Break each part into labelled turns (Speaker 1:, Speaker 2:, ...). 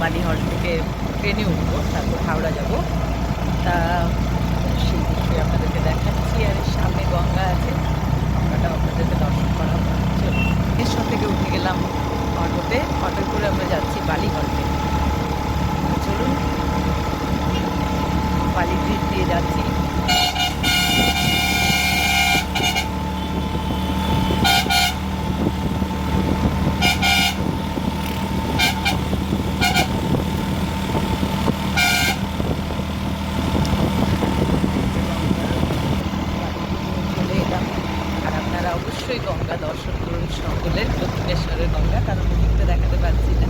Speaker 1: বালিহল থেকে ট্রেনে উঠবো, তারপর হাওড়া যাব। তা সেই বিষয়ে আপনাদেরকে দেখাচ্ছি, আর সামনে গঙ্গা আছে গঙ্গাটা আপনাদেরকে দর্শন করা হচ্ছে এর সব থেকে উঠে গেলাম অটোতে অটো করে আমরা যাচ্ছি বালিহল থেকে। অবশ্যই গঙ্গা দর্শন করুন সকলে দক্ষিণেশ্বরের গঙ্গা, কারণ মুখটা দেখাতে পারছি না।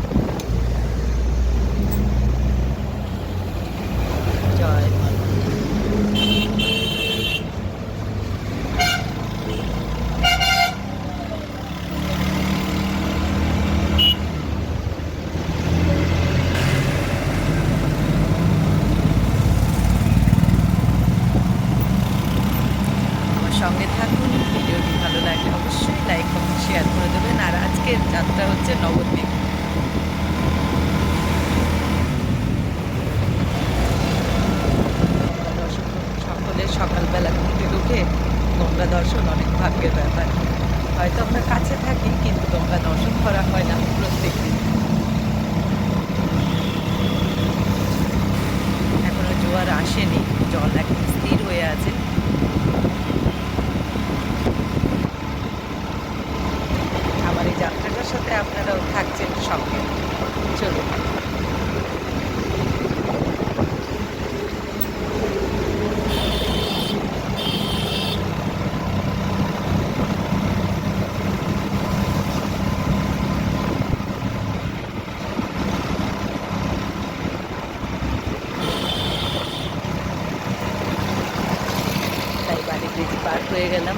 Speaker 1: সঙ্গে থাকুন, ভিডিওটি লাগলে অবশ্যই লাইক কমেন্ট শেয়ার করে দেবেন। আর আজকের যাত্রা হচ্ছে নবদ্বীপ। সকলে সকালবেলা ঘুম থেকে উঠে গঙ্গা দর্শন অনেক ভাগ্যের ব্যাপার। হয়তো আমরা কাছে থাকি, কিন্তু গঙ্গা দর্শন করা হয় না প্রত্যেক দিন এখনও জোয়ার আসেনি জল এখন স্থির হয়ে আছে আমার এই যাত্রাটার সাথে আপনারাও থাকছেন সঙ্গে চলুন তাই বাড়ি ব্রিজ পার হয়ে গেলাম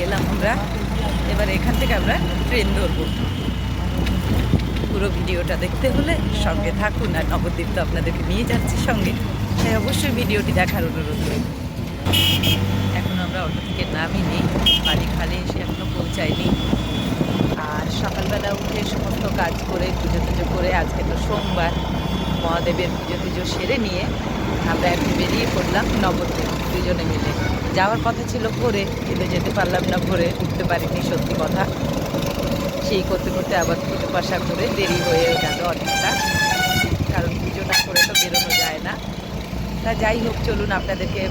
Speaker 1: এলাম আমরা এবার এখান থেকে আমরা ট্রেন ধরবো পুরো ভিডিওটা দেখতে হলে সঙ্গে থাকুন আর নবদ্বীপ তো আপনাদেরকে নিয়ে যাচ্ছি সঙ্গে। তাই অবশ্যই ভিডিওটি দেখার অনুরোধ রইল। এখন আমরা অটো থেকে নামিনি বাড়ি খালে এসে এখনও পৌঁছায়নি। আর সকালবেলা উঠে সমস্ত কাজ করে, পুজো টুজো করে আজকে তো সোমবার, মহাদেবের পুজো টুজো সেরে নিয়ে আমরা এখন বেরিয়ে পড়লাম নবদ্বীপ দুজনে মিলে। যাওয়ার কথা ছিল ভোরে, কিন্তু যেতে পারলাম না ভোরে, উঠতে পারিনি সত্যি কথা। সেই করতে করতে আবার পুজো পাশা করে দেরি হয়ে গেল অনেকটা। কারণ পুজোটা করে তো বেরোনো যায় না। তা যাই হোক, চলুন আপনাদেরকে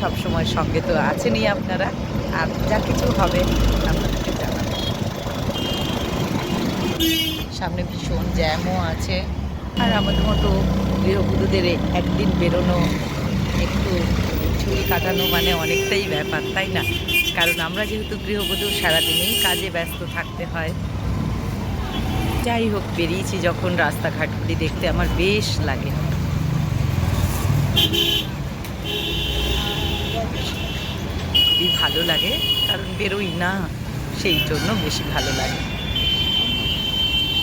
Speaker 1: সব সময় সঙ্গে তো আছেনই আপনারা। আর যা কিছু হবে, আপনাদেরকে জানাব। সামনে ভীষণ জ্যামও আছে। আর আমাদের মতো গৃহবধূদের একদিন বেরোনো, একটু ছুরি কাটানো মানে অনেকটাই ব্যাপার, তাই না? কারণ আমরা যেহেতু গৃহবধূ, সারাদিনেই কাজে ব্যস্ত থাকতে হয়। যাই হোক, বেরিয়েছি যখন রাস্তাঘাটগুলি দেখতে। আমার বেশ লাগে। খুবই ভালো লাগে, কারণ বেরোই না, সেই জন্য বেশি ভালো লাগে।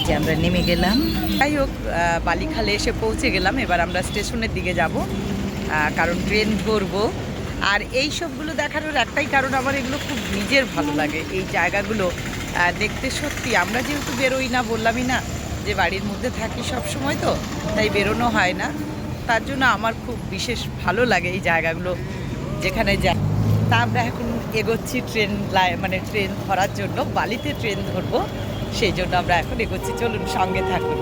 Speaker 1: যে আমরা নেমে গেলাম। যাই হোক বালিখালে এসে পৌঁছে গেলাম। এবার আমরা স্টেশনের দিকে যাব। কারণ ট্রেন ধরবো। আর এই সবগুলো দেখানোর একটাই কারণ, আমার এগুলো খুব নিজের ভালো লাগে। এই জায়গাগুলো দেখতে সত্যি, আমরা যেহেতু বেরোই না, বললামই না যে বাড়ির মধ্যে থাকি সব সময় তো, তাই বেরোনো হয় না। তার জন্য আমার খুব বিশেষ ভালো লাগে এই জায়গাগুলো যেখানে যা তা আমরা এখন এগোচ্ছি ট্রেন মানে ট্রেন ধরার জন্য, বালিতে ট্রেন ধরবো, সেই জন্য আমরা এখন এগোচ্ছি। চলুন, সঙ্গে থাকুন।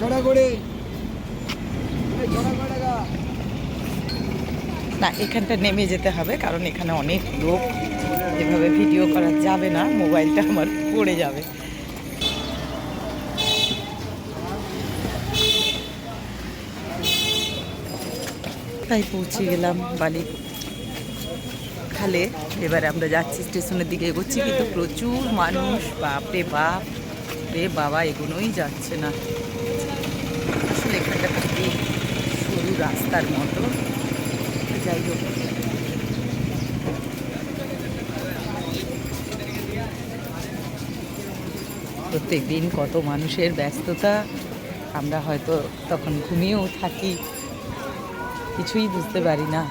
Speaker 2: ছড়া করে। ছড়া করে।
Speaker 1: না, এখানটা নেমে যেতে হবে, কারণ এখানে অনেক লোক। এভাবে ভিডিও করা যাবে না, মোবাইলটা আমার পড়ে যাবে। তাই পৌঁছে গেলাম বালি খালে। এবারে আমরা যাচ্ছি স্টেশনের দিকে এগোচ্ছি, কিন্তু প্রচুর মানুষ, বাপরে বাপ। রে বাবা, এগোনোই যাচ্ছে না। আসলে এখানটা খুবই সরু রাস্তার মতো। যাই হোক প্রত্যেক দিন কত মানুষের ব্যস্ততা, আমরা হয়তো তখন ঘুমিয়েও থাকি, কিছুই বুঝতে পারি না।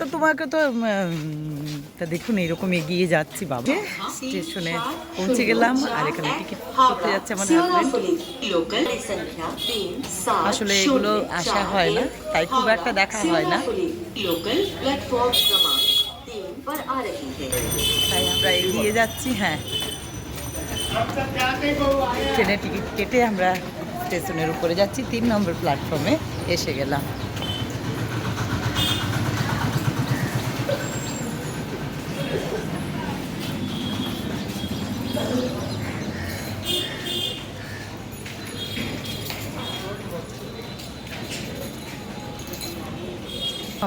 Speaker 1: তো তোমাকে তো তা দেখুন এরকম এগিয়ে যাচ্ছি বাবা। স্টেশনে পৌঁছে গেলাম আর এখানে টিকিট করতে যাচ্ছে
Speaker 3: আমাদের
Speaker 1: আসলে এগুলো আসা হয় না তাই খুব একটা দেখা হয় না। তাই আমরা এগিয়ে যাচ্ছি হ্যাঁ। ট্রেনের টিকিট কেটে আমরা স্টেশনের উপরে যাচ্ছি তিন নম্বর প্ল্যাটফর্মে এসে গেলাম।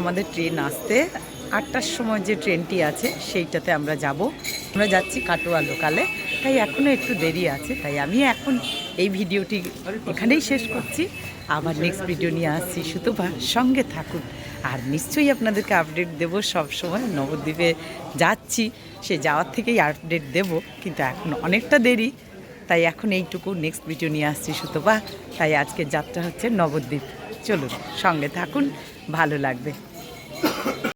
Speaker 1: আমাদের ট্রেন আসতে আটটার সময় যে ট্রেনটি আছে, সেইটাতে আমরা যাব। আমরা যাচ্ছি কাটোয়া লোকালে। তাই এখনও একটু দেরি আছে, তাই আমি এখন এই ভিডিওটি এখানেই শেষ করছি। আবার নেক্সট ভিডিও নিয়ে আসছি। সুতপা, সঙ্গে থাকুন। আর নিশ্চয়ই আপনাদেরকে আপডেট দেব সব সময় নবদ্বীপে যাচ্ছি, সে যাওয়ার থেকেই আপডেট দেব, কিন্তু এখন অনেকটা দেরি। তাই এখন এইটুকু নেক্সট ভিডিও নিয়ে আসছি, সুতপা। তাই আজকের যাত্রা হচ্ছে নবদ্বীপ। চলুন সঙ্গে থাকুন ভালো লাগবে।